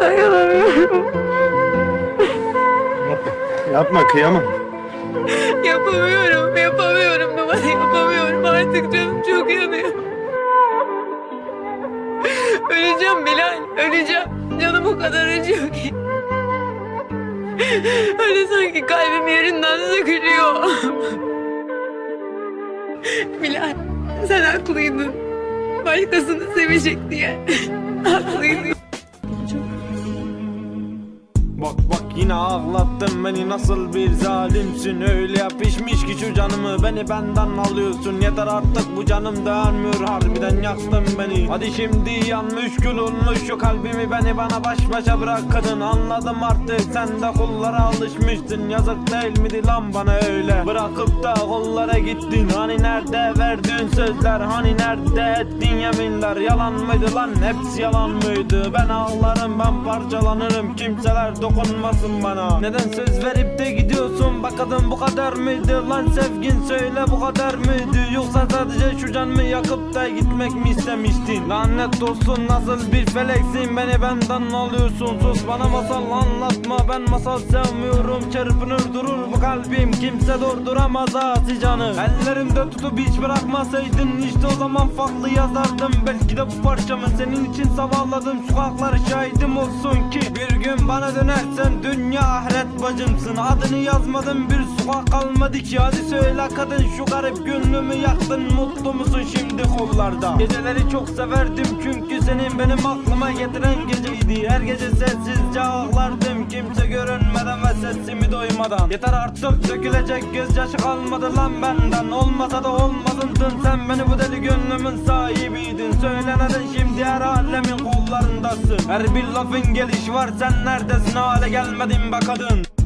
Dayanamıyorum. Yapma, yapma kıyamam. Yapamıyorum, yapamıyorum numara yapamıyorum. Artık canım çok yanıyor. Öleceğim Bilal, öleceğim. Canım o kadar acıyor ki. Öyle sanki kalbim yerinden sökülüyor. Bilal, sen haklıydın. Başkasını sevecek diye. Haklıydın. Bak bak yine ağlattın beni. Nasıl bir zalimsin? Öyle yapışmış canımı beni benden alıyorsun. Yeter artık bu canım dayanmıyor harbiden yaktın beni. Hadi şimdi yanmış gül olmuş. Şu kalbimi beni bana baş başa bırak kadın Anladım artık sen de kollara alışmıştın. Yazık değil miydi lan bana öyle? Bırakıp da kollara gittin. Hani nerede verdiğin sözler? Hani nerede ettin yeminler? Yalan mıydı lan? Hepsi yalan mıydı? Ben ağlarım ben parçalanırım. Kimseler dokunmasın bana. Neden söz verip de gidiyorsun? Bakadın bu kadar mıydı lan sevgin söyle bu kadar mıydı Yoksa sadece şu canımı yakıp da gitmek mi istemiştin? Lanet olsun nasıl bir feleksin? Beni benden alıyorsun. Sus bana masal anlatma. Ben masal sevmiyorum. Çırpınır durur bu kalbim. Kimse durduramaz asi canı Ellerimde tutup hiç bırakmasaydın işte o zaman farklı yazardım. Belki de bu parçamı senin için sabahladım Sokaklar şahidim olsun ki Bir gün bana dönersen dünya ahiret bacımsın. Adını yazmadım bir sokak kalmadı ki. Hadi söyle kadın şu garip gönlümü yaktın Mutlu musun şimdi kollarda? Geceleri çok severdim çünkü senin benim aklıma getiren geceydi. Her gece sessizce ağlardım kimse görünmeden ve sesimi duymadan Yeter artık dökülecek gözyaşı kalmadı lan benden. Olmasa da olmadın sen beni bu deli gönlümün sahibiydin Söyle neden şimdi her alemin kollarındasın? Her bir lafın gelişi var sen neredesin? Hale gelmedin be kadın